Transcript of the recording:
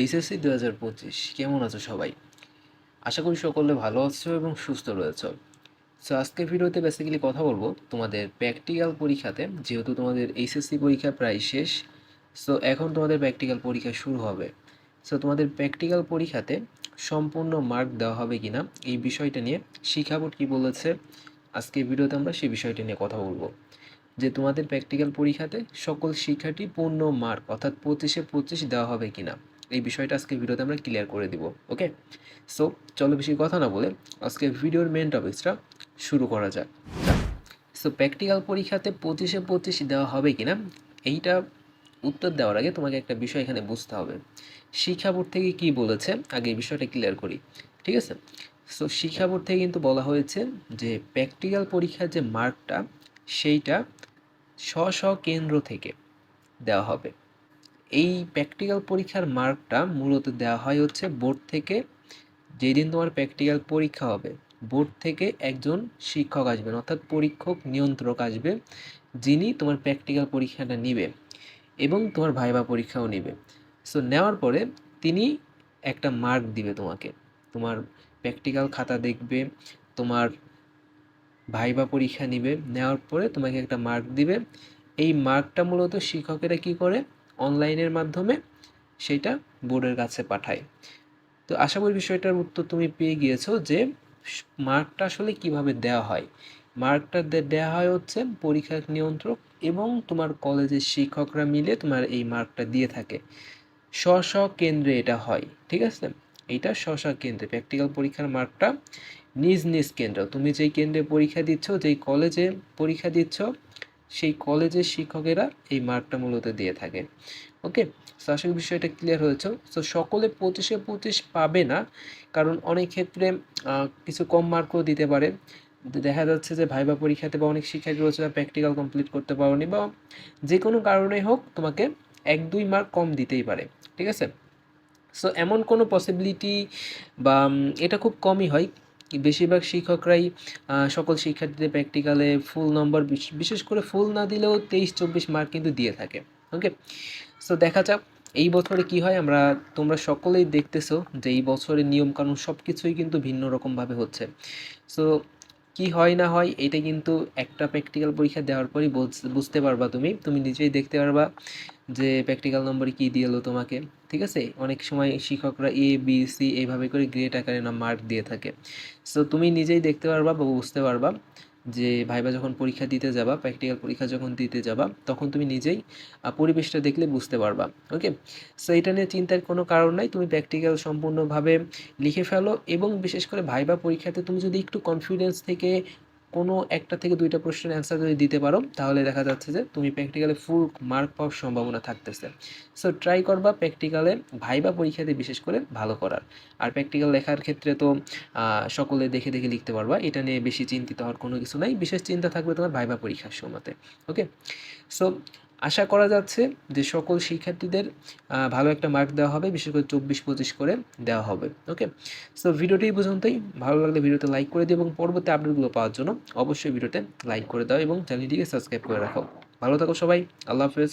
HSC দু হাজার পঁচিশ, কেমন আছো সবাই? আশা করি সকলে ভালো আছো এবং সুস্থ রয়েছো। সো আজকের ভিডিওতে বেসিক্যালি কথা বলব তোমাদের প্র্যাকটিক্যাল পরীক্ষাতে, যেহেতু তোমাদের এইচএসসি পরীক্ষা প্রায় শেষ সো এখন তোমাদের প্র্যাকটিক্যাল পরীক্ষা শুরু হবে। সো তোমাদের প্র্যাকটিক্যাল পরীক্ষাতে সম্পূর্ণ মার্ক দেওয়া হবে কিনা, এই বিষয়টা নিয়ে শিক্ষা বোর্ড কী বলেছে। আজকের ভিডিওতে আমরা সেই বিষয়টা নিয়ে কথা বলব। যে তোমাদের প্র্যাকটিক্যাল পরীক্ষাতে সকল শিক্ষার্থী পূর্ণ মার্ক অর্থাৎ পঁচিশে পঁচিশ দেওয়া হবে কিনা। এই বিষয়টা আজকে ভিডিওতে আমরা ক্লিয়ার করে দিব ওকে সো চলো বেশি কথা না বলে আজকে ভিডিওর মেন টপিকসটা শুরু করা যাক। সো প্র্যাকটিক্যাল পরীক্ষাতে পঁচিশে পঁচিশ দেওয়া হবে কি না এইটা উত্তর দেওয়ার আগে তোমাকে একটা বিষয় এখানে বুঝতে হবে। শিক্ষা বোর্ড থেকে কি বলেছে? আগে এই বিষয়টা ক্লিয়ার করি, ঠিক আছে? সো শিক্ষা বোর্ড থেকে কিন্তু বলা হয়েছে যে প্র্যাকটিক্যাল পরীক্ষার যে মার্কটা সেইটা স্ব স্ব কেন্দ্র থেকে দেওয়া হবে। এই প্র্যাকটিক্যাল পরীক্ষার মার্কটা মূলত দেওয়া হয় হচ্ছে বোর্ড থেকে যেদিন তোমার প্র্যাকটিক্যাল পরীক্ষা হবে বোর্ড থেকে একজন শিক্ষক আসবেন, অর্থাৎ পরীক্ষক নিয়ন্ত্রক আসবে, যিনি তোমার প্র্যাকটিক্যাল পরীক্ষাটা নিবে এবং তোমার ভাইবা পরীক্ষাও নেবে। সো নেওয়ার পরে তিনি একটা মার্ক দিবে তোমাকে। তোমার প্র্যাকটিক্যাল খাতা দেখবে, তোমার ভাইবা পরীক্ষা নিবে, নেওয়ার পরে তোমাকে একটা মার্ক দিবে। এই মার্কটা মূলত শিক্ষকেরা কি করে? অনলাইনের মাধ্যমে সেটা বোর্ডের কাছে পাঠায়। তো আশা করি বিষয়টার উত্তর তুমি পেয়ে গিয়েছো যে মার্কটা আসলে কীভাবে দেওয়া হয়? মার্কটা দেওয়া হয় হচ্ছে পরীক্ষা নিয়ন্ত্রক এবং তোমার কলেজের শিক্ষকরা মিলে তোমার এই মার্কটা দিয়ে থাকে। স্ব কেন্দ্রে এটা হয়, ঠিক আছে? স্ব স্ব কেন্দ্রে। প্র্যাকটিক্যাল পরীক্ষার মার্কটা নিজ নিজ কেন্দ্র। তুমি যেই কেন্দ্রে পরীক্ষা দিচ্ছ, যেই কলেজে পরীক্ষা দিচ্ছ সেই কলেজের শিক্ষকেরা এই মার্কটা মূলত দিয়ে থাকে। ওকে? সো আশা করি বিষয়টা ক্লিয়ার হয়েছে। সো সকলে পঁচিশে পঁচিশ পাবে না, কারণ অনেক ক্ষেত্রে কিছু কম মার্কও দিতে পারে। দেখা যাচ্ছে যে ভাইবা পরীক্ষাতে বা অনেক শিক্ষার্থী রয়েছে প্র্যাকটিক্যাল কমপ্লিট করতে পারোনি বা যে কোনো কারণেই হোক তোমাকে এক, দুই মার্ক কম দিতেই পারে। ঠিক আছে? সো এমন কোনো পসিবিলিটি বা এটা খুব কমই হয়। বেশিরভাগ শিক্ষকরাই সকল শিক্ষার্থীদের প্র্যাকটিক্যালে ফুল নম্বর বিশেষ করে ফুল না দিলেও তেইশ, চব্বিশ মার্ক কিন্তু দিয়ে থাকে ওকে সো দেখা যাক, এই বছরে কি হয়? আমরা, তোমরা সকলেই দেখতেছো যে এই বছরের নিয়মকানুন সব কিছুই কিন্তু ভিন্ন রকমভাবে হচ্ছে। সো কি হয় না হয়, এটা কিন্তু একটা প্র্যাকটিক্যাল পরীক্ষা দেওয়ার পরই বুঝতে পারবা তুমি। তুমি নিজেই দেখতে পারবা যে প্র্যাকটিক্যাল নম্বর কি দিয়ে এলো তোমাকে, ঠিক আছে? অনেক সময় শিক্ষকরা এ বি সি এইভাবে করে গ্রেট আকারে না মার্ক দিয়ে থাকে। সো তুমি নিজেই দেখতে পারবা বা বুঝতে পারবা। যে ভাইবা যখন পরীক্ষা দিতে যাবা প্র্যাকটিক্যাল পরীক্ষা যখন দিতে যাবা, তখন তুমি নিজেই পরিবেশটা দেখলে বুঝতে পারবা ওকে সো এটা নিয়ে চিন্তার কোনো কারণ নাই, তুমি প্র্যাকটিক্যাল সম্পূর্ণভাবে লিখে ফেলো এবং বিশেষ করে ভাইবা পরীক্ষাতে তুমি যদি একটু কনফিডেন্স থেকে কোনো একটা থেকে দুইটা প্রশ্নের অ্যান্সার যদি দিতে পারো, তাহলে দেখা যাচ্ছে যে তুমি প্র্যাকটিক্যালে ফুল মার্ক পাওয়ার সম্ভাবনা থাকতেছে। সো ট্রাই করবা প্র্যাকটিক্যালে ভাইবা পরীক্ষাতে বিশেষ করে ভালো করার। আর প্র্যাকটিক্যাল লেখার ক্ষেত্রে তো সকলে দেখে দেখে লিখতে পারবা। এটা নিয়ে বেশি চিন্তিত হওয়ার কোনো কিছু নাই। বিশেষ চিন্তা থাকবে তোমার ভাইবা পরীক্ষার সময়তে। ওকে সো আশা করা যাচ্ছে যে সকল শিক্ষার্থীদের ভালো একটা মার্ক দেওয়া হবে, বিশেষ করে চব্বিশ পঁচিশ করে দেওয়া হবে ওকে সো ভিডিওটি পর্যন্তই। ভালো লাগলে ভিডিওতে লাইক করে দিও এবং পরবর্তী আপডেটগুলো পাওয়ার জন্য অবশ্যই ভিডিওতে লাইক করে দাও এবং চ্যানেলটিকে সাবস্ক্রাইব করে রাখো। ভালো থাকো সবাই, আল্লাহ হাফেজ।